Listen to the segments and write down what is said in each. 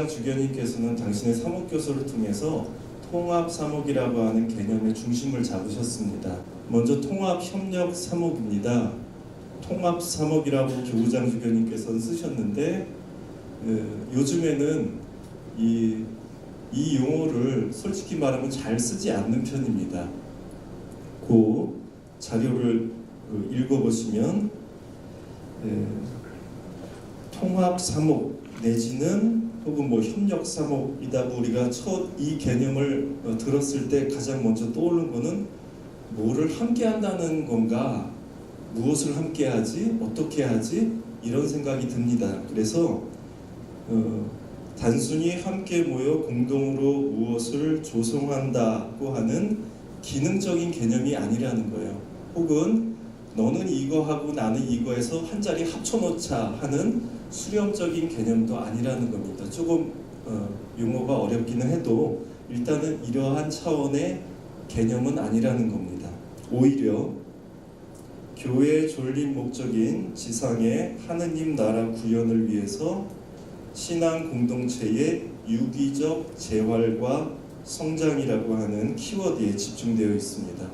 교우장 주교님께서는 당신의 사목교서를 통해서 통합 사목이라고 하는 개념의 중심을 잡으셨습니다. 먼저 통합 협력 사목입니다. 통합 사목이라고 교우장 주교님께서는 쓰셨는데 그, 요즘에는 이, 이 용어를 솔직히 말하면 잘 쓰지 않는 편입니다. 그 자료를 그 읽어보시면 예, 통합 사목 내지는 혹은 뭐 협력 사목이다 우리가 첫 이 개념을 어, 들었을 때 가장 먼저 떠오르는 거는 뭐를 함께 한다는 건가 무엇을 함께 하지 어떻게 하지 이런 생각이 듭니다. 그래서 어, 단순히 함께 모여 공동으로 무엇을 조성한다고 하는 기능적인 개념이 아니라는 거예요. 혹은 너는 이거 하고 나는 이거에서 한 자리 합쳐놓자 하는 수렴적인 개념도 아니라는 겁니다. 조금 어, 용어가 어렵기는 해도 일단은 이러한 차원의 개념은 아니라는 겁니다. 오히려 교회의 졸린 목적인 지상의 하느님 나라 구현을 위해서 신앙 공동체의 유기적 재활과 성장이라고 하는 키워드에 집중되어 있습니다.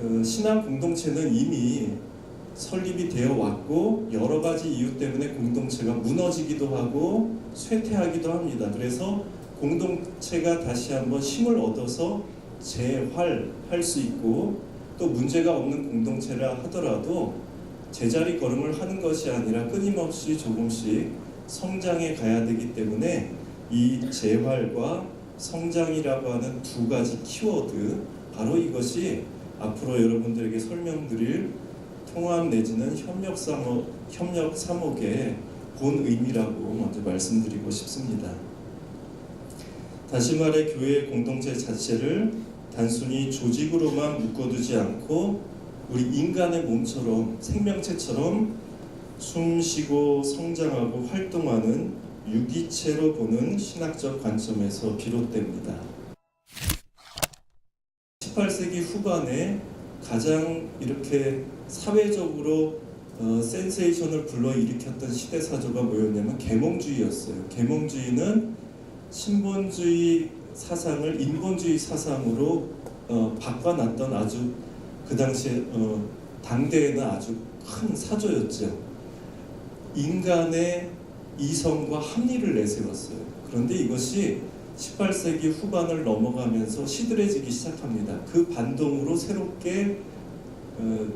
그 신앙 공동체는 이미 설립이 되어 왔고 여러 가지 이유 때문에 공동체가 무너지기도 하고 쇠퇴하기도 합니다. 그래서 공동체가 다시 한번 힘을 얻어서 재활할 수 있고 또 문제가 없는 공동체라 하더라도 제자리 걸음을 하는 것이 아니라 끊임없이 조금씩 성장해 가야 되기 때문에 이 재활과 성장이라고 하는 두 가지 키워드 바로 이것이 앞으로 여러분들에게 설명드릴 통합 내지는 협력 사목 협력 사목의 본 의미라고 먼저 말씀드리고 싶습니다. 다시 말해 교회 공동체 자체를 단순히 조직으로만 묶어두지 않고 우리 인간의 몸처럼 생명체처럼 숨쉬고 성장하고 활동하는 유기체로 보는 신학적 관점에서 비롯됩니다. 18세기 후반에 가장 이렇게 사회적으로 어, 센세이션을 불러일으켰던 시대 사조가 뭐였냐면 계몽주의였어요. 계몽주의는 신본주의 사상을 인본주의 사상으로 어, 바꿔놨던 아주 그 당시에 어, 당대에는 아주 큰 사조였죠. 인간의 이성과 합리를 내세웠어요. 그런데 이것이 18세기 후반을 넘어가면서 시들해지기 시작합니다. 그 반동으로 새롭게 어,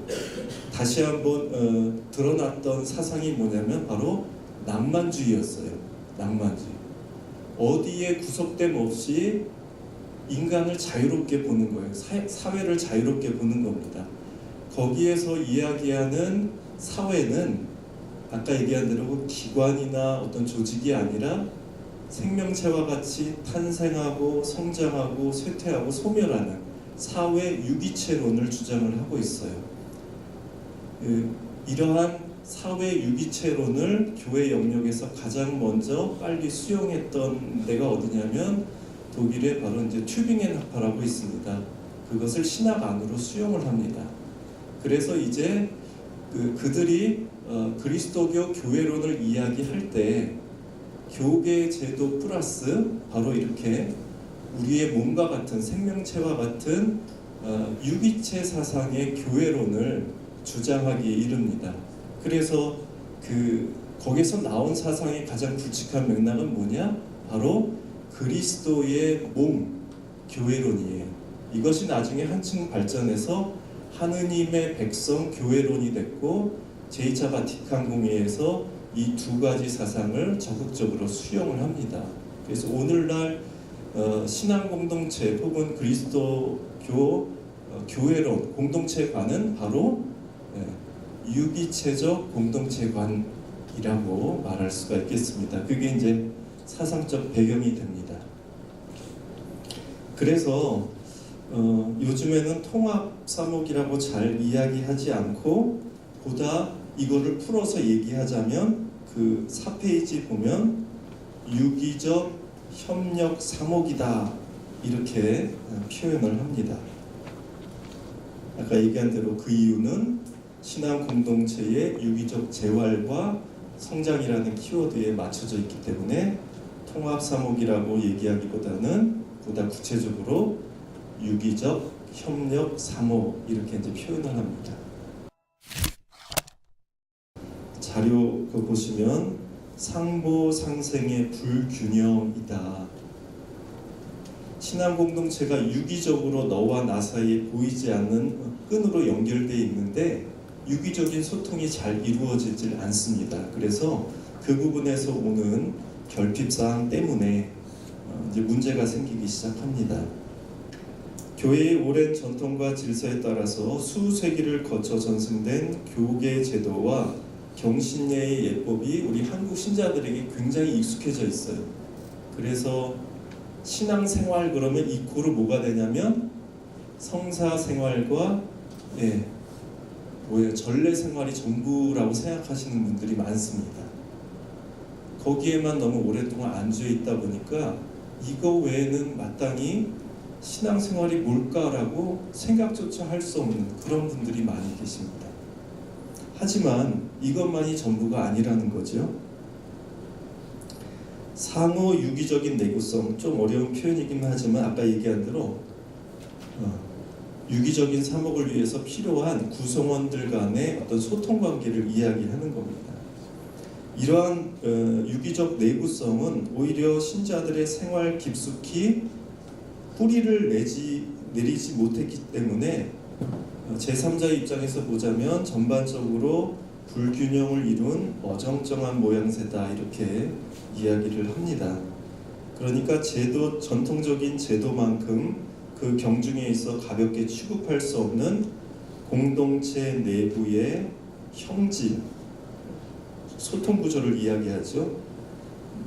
다시 한번 어, 드러났던 사상이 뭐냐면 바로 낭만주의였어요. 낭만주의. 어디에 구속됨 없이 인간을 자유롭게 보는 거예요. 사, 사회를 자유롭게 보는 겁니다. 거기에서 이야기하는 사회는 아까 얘기한 대로 기관이나 어떤 조직이 아니라 생명체와 같이 탄생하고 성장하고 쇠퇴하고 소멸하는 사회 유기체론을 주장을 하고 있어요. 그, 이러한 사회 유기체론을 교회 영역에서 가장 먼저 빨리 수용했던 데가 어디냐면 독일의 바로 이제 튜빙엔 학파라고 있습니다. 그것을 신학 안으로 수용을 합니다. 그래서 이제 그, 그들이 어, 그리스도교 교회론을 이야기할 때 교계 제도 플러스 바로 이렇게 우리의 몸과 같은 생명체와 같은 어, 유기체 사상의 교회론을 주장하기에 이릅니다. 그래서 그 거기서 나온 사상의 가장 굵직한 맥락은 뭐냐? 바로 그리스도의 몸 교회론이에요. 이것이 나중에 한층 발전해서 하느님의 백성 교회론이 됐고 제2차 바티칸 공의에서 이 두 가지 사상을 적극적으로 수용을 합니다. 그래서 오늘날 어, 신앙 공동체 혹은 그리스도교 어, 교회론 공동체관은 바로 예, 유기체적 공동체관이라고 말할 수가 있겠습니다. 그게 이제 사상적 배경이 됩니다. 그래서 어, 요즘에는 통합 사목이라고 잘 이야기하지 않고 보다 이거를 풀어서 얘기하자면 그 4페이지 보면 유기적 협력 사목이다 이렇게 어, 표현을 합니다. 아까 얘기한 대로 그 이유는 신앙 공동체의 유기적 재활과 성장이라는 키워드에 맞춰져 있기 때문에 통합 사목이라고 얘기하기보다는 보다 구체적으로 유기적 협력 사목 이렇게 이제 표현을 합니다. 자료 그 보시면 상보 상생의 불균형이다. 신앙 공동체가 유기적으로 너와 나 사이에 보이지 않는 끈으로 연결돼 있는데 유기적인 소통이 잘 이루어지질 않습니다. 그래서 그 부분에서 오는 결핍사항 때문에 어, 이제 문제가 생기기 시작합니다. 교회의 오랜 전통과 질서에 따라서 수세기를 거쳐 전승된 교계 제도와 경신례의 예법이 우리 한국 신자들에게 굉장히 익숙해져 있어요. 그래서 신앙 생활 그러면 이코로 뭐가 되냐면 성사 생활과 예, 뭐예요 전례 생활이 전부라고 생각하시는 분들이 많습니다. 거기에만 너무 오랫동안 안주해 있다 보니까 이거 외에는 마땅히 신앙 생활이 뭘까라고 생각조차 할 수 없는 그런 분들이 많이 계십니다. 하지만 이것만이 전부가 아니라는 거죠. 상호 유기적인 내구성 좀 어려운 표현이긴 하지만 아까 얘기한 대로 어, 유기적인 사목을 위해서 필요한 구성원들 간의 어떤 소통 관계를 이야기하는 겁니다. 이러한 어, 유기적 내구성은 오히려 신자들의 생활 깊숙이 뿌리를 내지 내리지 못했기 때문에 어, 제3자 입장에서 보자면 전반적으로 불균형을 이룬 어정쩡한 모양새다 이렇게 이야기를 합니다. 그러니까 제도 전통적인 제도만큼 그 경중에 있어 가볍게 취급할 수 없는 공동체 내부의 형질 소통 구조를 이야기하죠.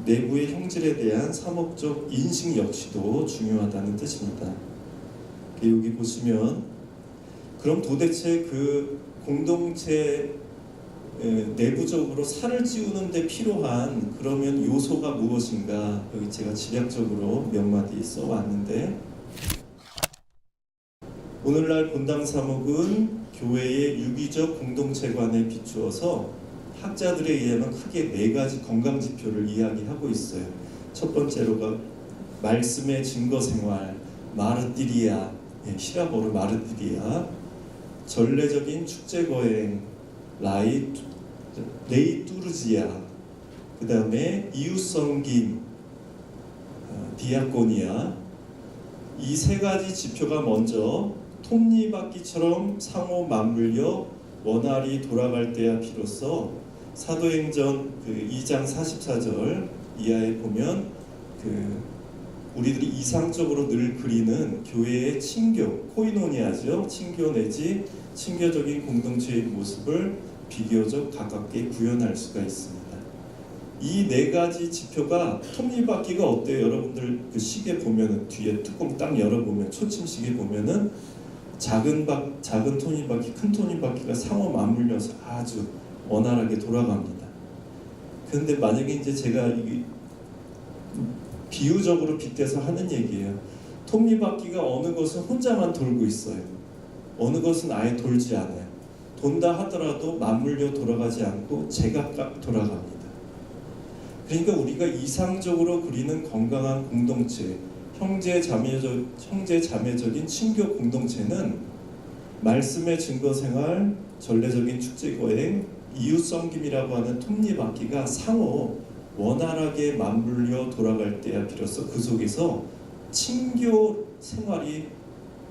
내부의 형질에 대한 사목적 인식 역시도 중요하다는 뜻입니다. 여기 보시면 그럼 도대체 그 공동체 에, 내부적으로 살을 찌우는 데 필요한 그러면 요소가 무엇인가? 여기 제가 집약적으로 몇 마디 써왔는데. 오늘날 본당 사목은 교회의 유기적 공동체관에 비추어서 학자들에 의하면 크게 네 가지 건강 지표를 이야기하고 있어요. 첫 번째로가 말씀의 증거 생활, 마르티리아, 예, 히라보로 마르티리아, 전례적인 축제 거행, 라이 레이투르지아, 그 다음에 이웃성김, 어, 디아코니아 이 세 가지 지표가 먼저 톱니바퀴처럼 상호 맞물려 원활히 돌아갈 때야 비로소 사도행전 그 2장 44절 이하에 보면 그 우리들이 이상적으로 늘 그리는 교회의 친교, 코이노니아죠. 친교 내지 친교적인 공동체의 모습을 비교적 가깝게 구현할 수가 있습니다. 이 네 가지 지표가 톱니바퀴가 어때요? 여러분들 그 시계 보면은 뒤에 뚜껑 딱 열어보면 초침 시계 보면은 작은 바, 작은 톱니바퀴, 큰 톱니바퀴가 상호 맞물려서 아주 원활하게 돌아갑니다. 그런데 만약에 이제 제가 이 비유적으로 빗대서 하는 얘기예요. 톱니바퀴가 어느 것은 혼자만 돌고 있어요. 어느 것은 아예 돌지 않아요. 돈다 하더라도 맞물려 돌아가지 않고 제각각 돌아갑니다. 그러니까 우리가 이상적으로 그리는 건강한 공동체, 형제 자매적 형제 자매적인 친교 공동체는 말씀의 증거 생활, 전례적인 축제 거행, 이웃 섬김이라고 하는 톱니바퀴가 상호 원활하게 맞물려 돌아갈 때야 비로소 그 속에서 친교 생활이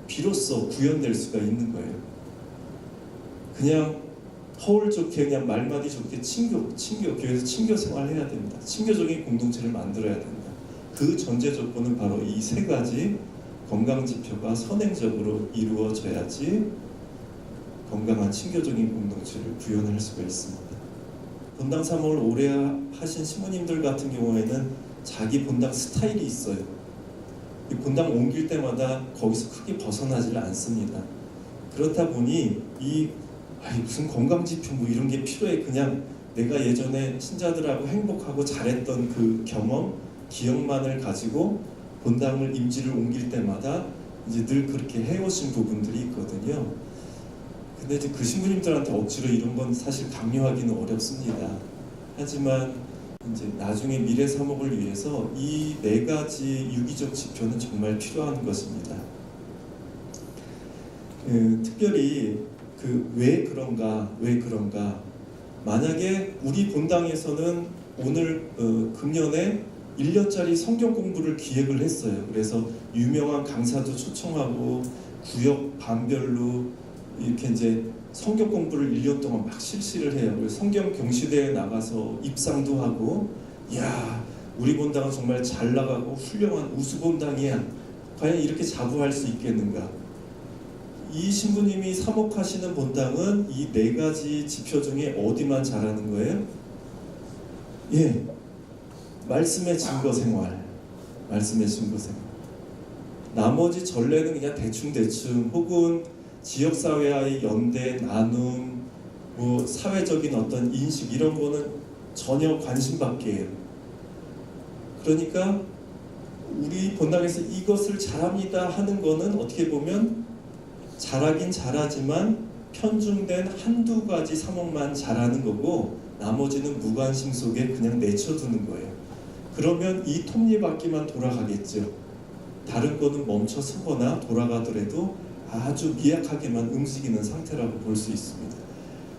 비로소 구현될 수가 있는 거예요. 그냥 허울 좋게 그냥 말마디 좋게 친교, 친교 교회에서 친교 생활 해야 됩니다. 친교적인 공동체를 만들어야 된다. 그 전제 조건은 바로 이 세 가지 건강 지표가 선행적으로 이루어져야지 건강한 친교적인 공동체를 구현할 수가 있습니다. 본당 사목을 오래 하신 신부님들 같은 경우에는 자기 본당 스타일이 있어요. 이 본당 옮길 때마다 거기서 크게 벗어나질 않습니다. 그렇다 보니 이 아이 무슨 건강 지표 뭐 이런 게 필요해 그냥 내가 예전에 신자들하고 행복하고 잘했던 그 경험 기억만을 가지고 본당을 임지를 옮길 때마다 이제 늘 그렇게 해오신 부분들이 있거든요. 근데 이제 그 신부님들한테 억지로 이런 건 사실 강요하기는 어렵습니다. 하지만 이제 나중에 미래 사목을 위해서 이 네 가지 유기적 지표는 정말 필요한 것입니다. 그, 특별히 그 왜 그런가 왜 그런가 만약에 우리 본당에서는 오늘 어, 금년에 1년짜리 성경 공부를 기획을 했어요. 그래서 유명한 강사도 초청하고 구역 반별로 이렇게 이제 성경 공부를 1년 동안 막 실시를 해요. 그래서 성경 경시대에 나가서 입상도 하고 야 우리 본당은 정말 잘 나가고 훌륭한 우수 본당이야. 과연 이렇게 자부할 수 있겠는가? 이 신부님이 사목하시는 본당은 이 네 가지 지표 중에 어디만 잘하는 거예요? 예, 말씀의 증거 생활, 말씀의 증거 생활. 나머지 전례는 그냥 대충 대충 혹은 지역 사회와의 연대, 나눔, 뭐 사회적인 어떤 인식 이런 거는 전혀 관심 밖이에요. 그러니까 우리 본당에서 이것을 잘합니다 하는 거는 어떻게 보면 잘하긴 잘하지만 편중된 한두 가지 사목만 잘하는 거고 나머지는 무관심 속에 그냥 내쳐두는 거예요. 그러면 이 톱니바퀴만 돌아가겠죠. 다른 거는 멈춰 서거나 돌아가더라도 아주 미약하게만 움직이는 상태라고 볼 수 있습니다.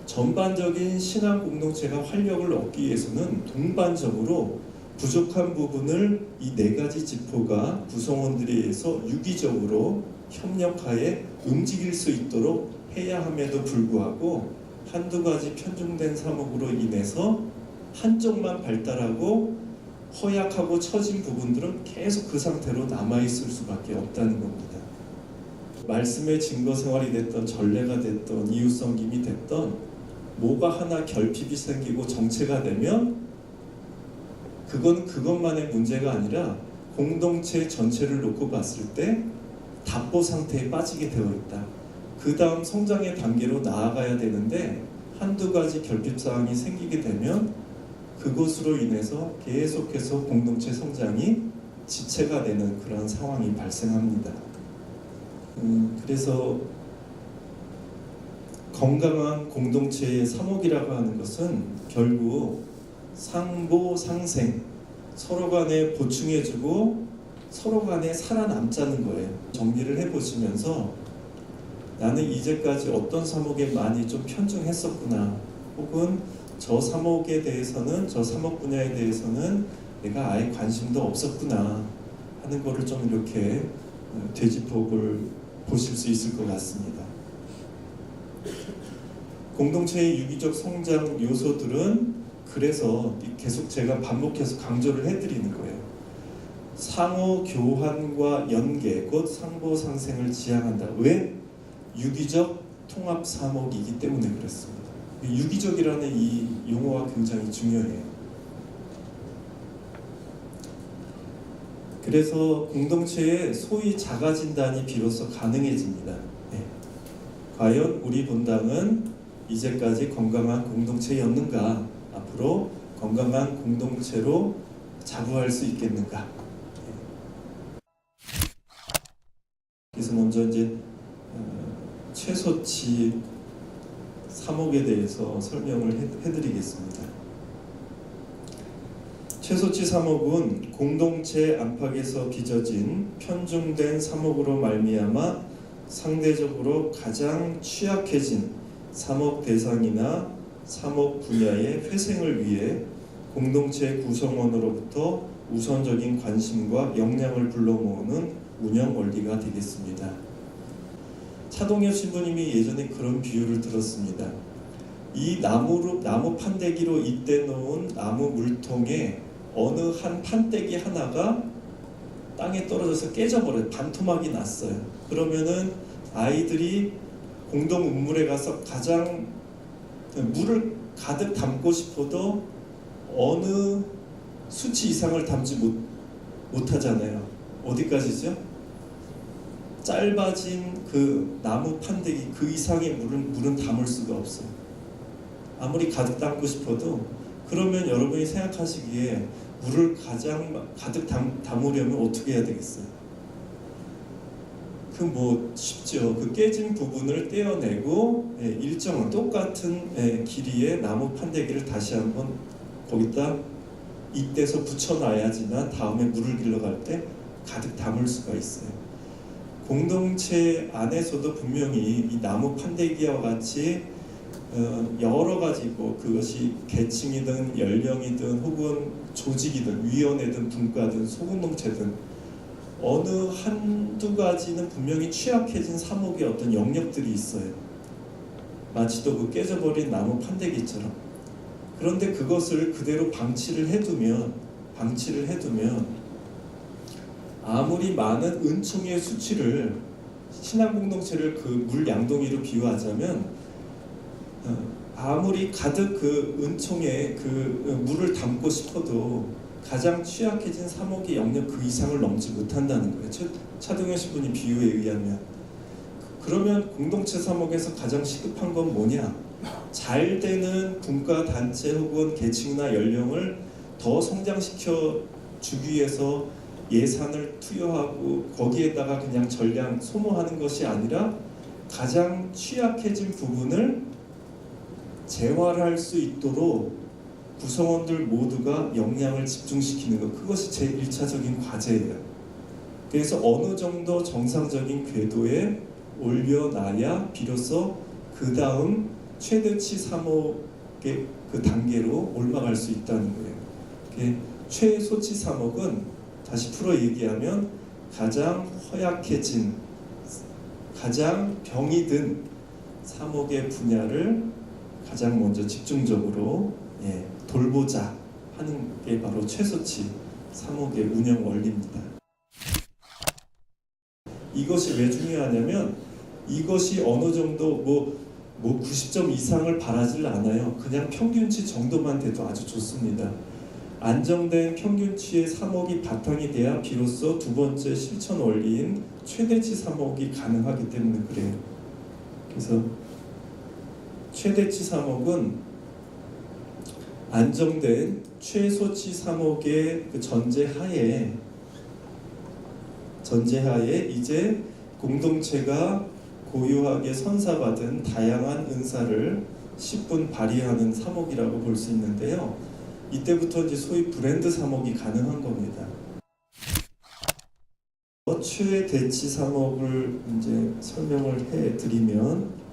전반적인 신앙 공동체가 활력을 얻기 위해서는 동반적으로 부족한 부분을 이 네 가지 지표가 구성원들에 의해서 유기적으로 협력하에 움직일 수 있도록 해야 함에도 불구하고 한두 가지 편중된 사목으로 인해서 한쪽만 발달하고 허약하고 처진 부분들은 계속 그 상태로 남아 있을 수밖에 없다는 겁니다. 말씀의 증거 생활이 됐던 전례가 됐던 이웃 섬김이 됐던 뭐가 하나 결핍이 생기고 정체가 되면 그건 그것만의 문제가 아니라 공동체 전체를 놓고 봤을 때 답보 상태에 빠지게 되어 있다. 그 다음 성장의 단계로 나아가야 되는데 한두 가지 결핍 사항이 생기게 되면 그것으로 인해서 계속해서 공동체 성장이 지체가 되는 그런 상황이 발생합니다. 음, 그래서 건강한 공동체의 사목이라고 하는 것은 결국 상보 상생 서로 간에 보충해주고 서로 간에 살아남자는 거예요. 정리를 해보시면서 나는 이제까지 어떤 사목에 많이 좀 편중했었구나. 혹은 저 사목에 대해서는 저 사목 분야에 대해서는 내가 아예 관심도 없었구나 하는 거를 좀 이렇게 어, 되짚어 볼 보실 수 있을 것 같습니다. 공동체의 유기적 성장 요소들은 그래서 계속 제가 반복해서 강조를 해드리는 거예요. 상호 교환과 연계, 곧 상보 상생을 지향한다. 왜? 유기적 통합 사목이기 때문에 그렇습니다. 유기적이라는 이 용어가 굉장히 중요해요. 그래서 공동체의 소위 자가 진단이 비로소 가능해집니다. 네. 과연 우리 본당은 이제까지 건강한 공동체였는가? 앞으로 건강한 공동체로 자부할 수 있겠는가? 네. 그래서 먼저 이제 어, 최소치 3억에 대해서 설명을 해, 해드리겠습니다. 최소치 3억은 공동체 안팎에서 빚어진 편중된 3억으로 말미암아 상대적으로 가장 취약해진 3억 대상이나 3억 분야의 회생을 위해 공동체 구성원으로부터 우선적인 관심과 역량을 불러 모으는 운영 원리가 되겠습니다. 차동엽 신부님이 예전에 그런 비유를 들었습니다. 이 나무로 나무 판대기로 잇대 놓은 나무 물통에 어느 한 판대기 하나가 땅에 떨어져서 깨져버려 반토막이 났어요. 그러면은 아이들이 공동 운물에 가서 가장 물을 가득 담고 싶어도 어느 수치 이상을 담지 못, 못하잖아요. 어디까지죠? 짧아진 그 나무 판대기 그 이상의 물은 물은 담을 수가 없어요. 아무리 가득 담고 싶어도 그러면 여러분이 생각하시기에 물을 가장 가득 담, 담으려면 어떻게 해야 되겠어요? 그 뭐 쉽죠. 그 깨진 부분을 떼어내고 예, 일정한 똑같은 예, 길이의 나무 판대기를 다시 한번 거기다 이때서 붙여놔야지만 다음에 물을 길러갈 때 가득 담을 수가 있어요. 공동체 안에서도 분명히 이 나무 판대기와 같이 어, 여러 가지고 그것이 계층이든 연령이든 혹은 조직이든 위원회든 분과든 소공동체든 어느 한두 가지는 분명히 취약해진 사목의 어떤 영역들이 있어요. 마치 또그 깨져버린 나무 판대기처럼. 그런데 그것을 그대로 방치를 해두면 방치를 해두면 아무리 많은 은총의 수치를 신앙 공동체를 그 물 양동이로 비유하자면 어, 아무리 가득 그 은총에 그 물을 담고 싶어도 가장 취약해진 사목의 영역 그 이상을 넘지 못한다는 거예요. 차- 차동현 신부님 비유에 의하면 그러면 공동체 사목에서 가장 시급한 건 뭐냐? 잘 되는 분과 단체 혹은 계층이나 연령을 더 성장시켜 주기 위해서 예산을 투여하고 거기에다가 그냥 전량 소모하는 것이 아니라 가장 취약해진 부분을 재활할 수 있도록 구성원들 모두가 역량을 집중시키는 것 그것이 제 1차적인 과제예요. 그래서 어느 정도 정상적인 궤도에 올려놔야 비로소 그 다음 최대치 3억의 그 단계로 올라갈 수 있다는 거예요. 최소치 3억은 다시 풀어 얘기하면 가장 허약해진 가장 병이 든 3억의 분야를 가장 먼저 집중적으로 예, 돌보자 하는 게 바로 최소치 3억의 운영 원리입니다. 이것이 왜 중요하냐면 이것이 어느 정도 뭐, 뭐 90점 이상을 바라질 않아요. 그냥 평균치 정도만 돼도 아주 좋습니다. 안정된 평균치의 3억이 바탕이 돼야 비로소 두 번째 실천 원리인 최대치 3억이 가능하기 때문에 그래요. 그래서 최대치 3억은 안정된 최소치 3억의 그 전제하에 전제하에 이제 공동체가 고유하게 선사받은 다양한 은사를 10분 발휘하는 3억이라고 볼 수 있는데요. 이때부터 이제 소위 브랜드 3억이 가능한 겁니다. 최대치 3억을 이제 설명을 해 드리면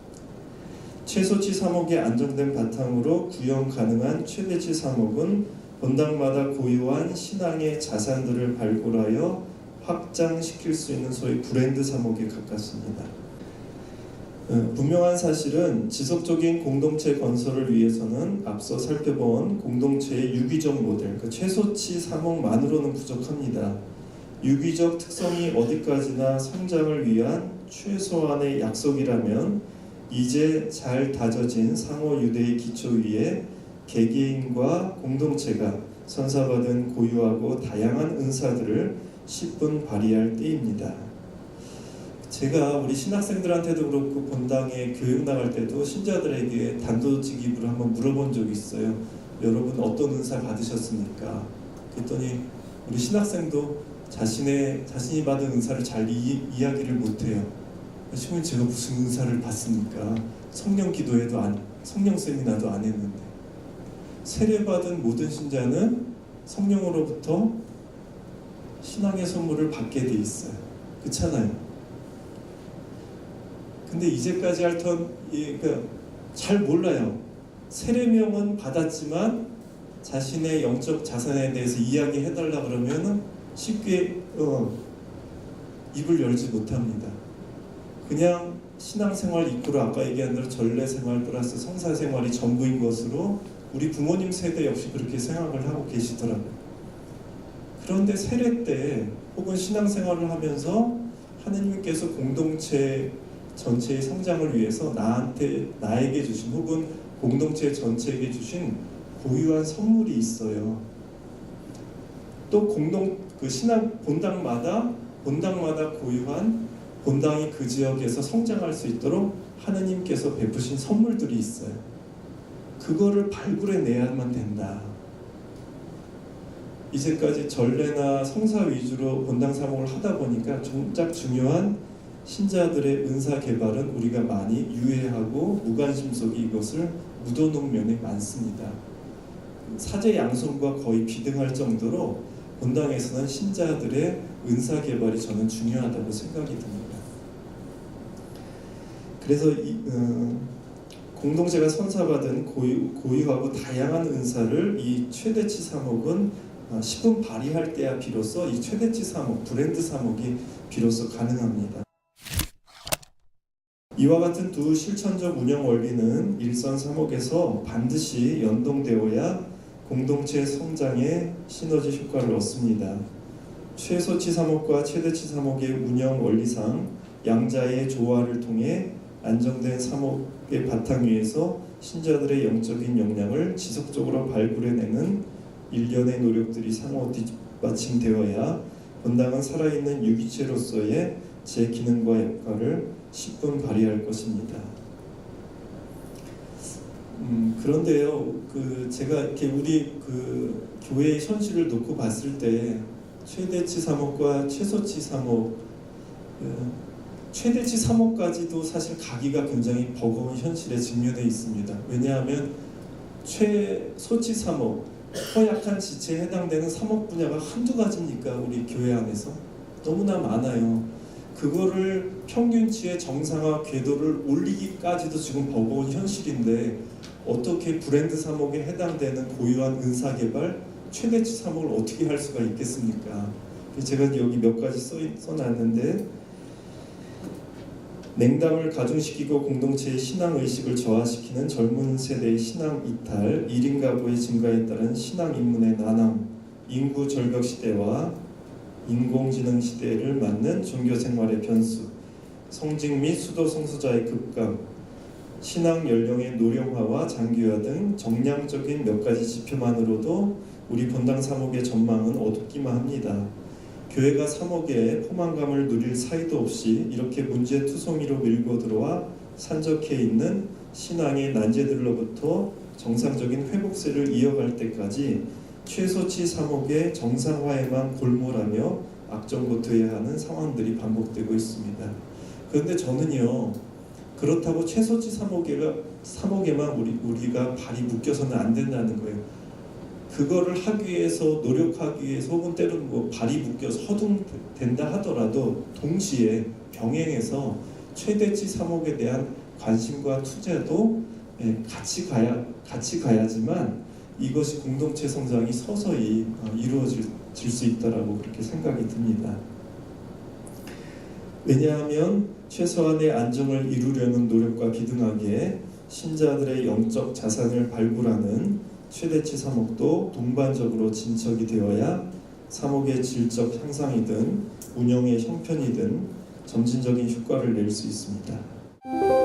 최소치 3억의 안정된 바탕으로 구형 가능한 최대치 3억은 본당마다 고유한 신앙의 자산들을 발굴하여 확장시킬 수 있는 소위 브랜드 3억에 가깝습니다. 어, 분명한 사실은 지속적인 공동체 건설을 위해서는 앞서 살펴본 공동체의 유기적 모델, 그 최소치 3억만으로는 부족합니다. 유기적 특성이 어디까지나 성장을 위한 최소한의 약속이라면 이제 잘 다져진 상호 유대의 기초 위에 개개인과 공동체가 선사받은 고유하고 다양한 은사들을 10분 발휘할 때입니다. 제가 우리 신학생들한테도 그렇고 본당에 교육 나갈 때도 신자들에게 단도직입으로 한번 물어본 적이 있어요. 여러분 어떤 은사 받으셨습니까? 그랬더니 우리 신학생도 자신의 자신이 받은 은사를 잘 이, 이야기를 못해요. 신부님 제가 무슨 은사를 받습니까? 성령 기도회도 안, 성령 세미나도 안 했는데 세례 받은 모든 신자는 성령으로부터 신앙의 선물을 받게 돼 있어요. 그렇잖아요. 근데 이제까지 할턴 그러니까 잘 몰라요. 세례명은 받았지만 자신의 영적 자산에 대해서 이야기해 달라 그러면은 쉽게 어, 입을 열지 못합니다. 그냥 신앙생활 이끌어 아까 얘기한 대로 전례생활 플러스 성사생활이 전부인 것으로 우리 부모님 세대 역시 그렇게 생각을 하고 계시더라고요. 그런데 세례 때 혹은 신앙생활을 하면서 하느님께서 공동체 전체의 성장을 위해서 나한테 나에게 주신 혹은 공동체 전체에게 주신 고유한 선물이 있어요. 또 공동 그 신앙 본당마다 본당마다 고유한 본당이 그 지역에서 성장할 수 있도록 하느님께서 베푸신 선물들이 있어요. 그거를 발굴해 내야만 된다. 이제까지 전례나 성사 위주로 본당 사목을 하다 보니까 정작 중요한 신자들의 은사 개발은 우리가 많이 유해하고 무관심 속에 이것을 묻어놓은 면이 많습니다. 사제 양손과 거의 비등할 정도로 본당에서는 신자들의 은사 개발이 저는 중요하다고 생각이 듭니다. 그래서 이, 어, 공동체가 선사받은 고유, 고유하고 다양한 은사를 이 최대치 사목은 어, 10분 발휘할 때야 비로소 이 최대치 사목, 브랜드 사목이 비로소 가능합니다. 이와 같은 두 실천적 운영 원리는 일선 사목에서 반드시 연동되어야 공동체 성장에 시너지 효과를 얻습니다. 최소치 사목과 최대치 사목의 운영 원리상 양자의 조화를 통해 안정된 사목의 바탕 위에서 신자들의 영적인 역량을 지속적으로 발굴해내는 일련의 노력들이 상호 뒷받침되어야 본당은 살아있는 유기체로서의 제 기능과 역할을 10분 발휘할 것입니다. 음, 그런데요, 그 제가 이렇게 우리 그 교회의 현실을 놓고 봤을 때 최대치 사목과 최소치 사목, 그 최대치 사목까지도 사실 가기가 굉장히 버거운 현실에 직면해 있습니다. 왜냐하면 최소치 사목, 허약한 지체에 해당되는 사목 분야가 한두 가지니까 우리 교회 안에서 너무나 많아요. 그거를 평균치의 정상화 궤도를 올리기까지도 지금 버거운 현실인데 어떻게 브랜드 사목에 해당되는 고유한 은사 개발 최대치 사목을 어떻게 할 수가 있겠습니까? 제가 여기 몇 가지 써, 써놨는데 냉담을 가중시키고 공동체의 신앙 의식을 저하시키는 젊은 세대의 신앙 이탈, 1인 가구의 증가에 따른 신앙 인문의 난항, 인구 절벽 시대와 인공지능 시대를 맞는 종교 생활의 변수, 성직 및 수도 성수자의 급감, 신앙 연령의 노령화와 장기화 등 정량적인 몇 가지 지표만으로도 우리 본당 사목의 전망은 어둡기만 합니다. 교회가 사목에 포만감을 누릴 사이도 없이 이렇게 문제 투성이로 밀고 들어와 산적해 있는 신앙의 난제들로부터 정상적인 회복세를 이어갈 때까지 최소치 사목의 정상화에만 골몰하며 악정고투해야 하는 상황들이 반복되고 있습니다. 그런데 저는요 그렇다고 최소치 사목에가 사목에만 우리 우리가 발이 묶여서는 안 된다는 거예요. 그거를 하기 위해서 노력하기 위해서 혹은 때로는 뭐 발이 묶여서 허둥된다 하더라도 동시에 병행해서 최대치 사목에 대한 관심과 투자도 예, 같이 가야 같이 가야지만 이것이 공동체 성장이 서서히 어, 이루어질 수 있다라고 그렇게 생각이 듭니다. 왜냐하면 최소한의 안정을 이루려는 노력과 비등하게 신자들의 영적 자산을 발굴하는 최대치 사목도 동반적으로 진척이 되어야 사목의 질적 향상이든 운영의 형편이든 점진적인 효과를 낼 수 있습니다.